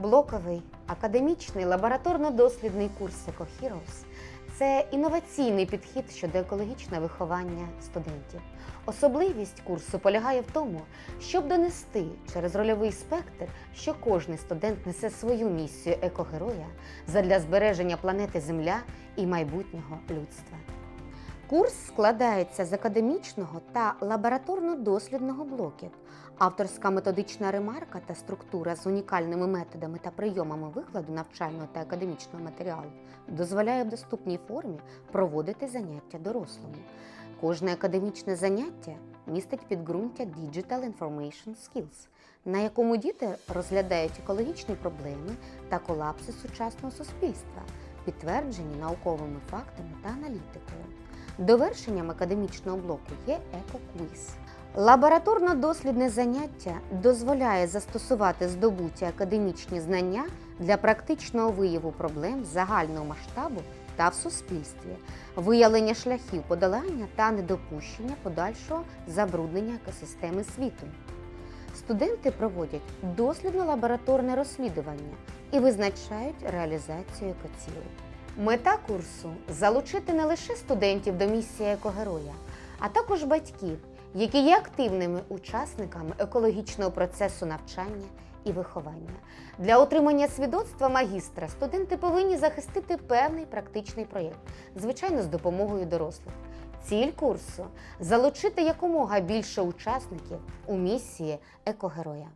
Блоковий академічний лабораторно-дослідний курс EcoHeroes – це інноваційний підхід щодо екологічного виховання студентів. Особливість курсу полягає в тому, щоб донести через рольовий спектр, що кожний студент несе свою місію екогероя задля збереження планети Земля і майбутнього людства. Курс складається з академічного та лабораторно-дослідного блоків. Авторська методична ремарка та структура з унікальними методами та прийомами викладу навчального та академічного матеріалу дозволяє в доступній формі проводити заняття дорослому. Кожне академічне заняття містить підґрунтя Digital Information Skills, на якому діти розглядають екологічні проблеми та колапси сучасного суспільства, підтверджені науковими фактами та аналітикою. Довершенням академічного блоку є екоквіз. Лабораторно-дослідне заняття дозволяє застосувати здобуті академічні знання для практичного вияву проблем загального масштабу та в суспільстві, виявлення шляхів подолання та недопущення подальшого забруднення екосистеми світу. Студенти проводять дослідно-лабораторне розслідування і визначають реалізацію екоцілей. Мета курсу залучити не лише студентів до місії екогероя, а також батьків, які є активними учасниками екологічного процесу навчання і виховання. Для отримання свідоцтва магістра студенти повинні захистити певний практичний проєкт, звичайно, з допомогою дорослих. Ціль курсу залучити якомога більше учасників у місії екогероя.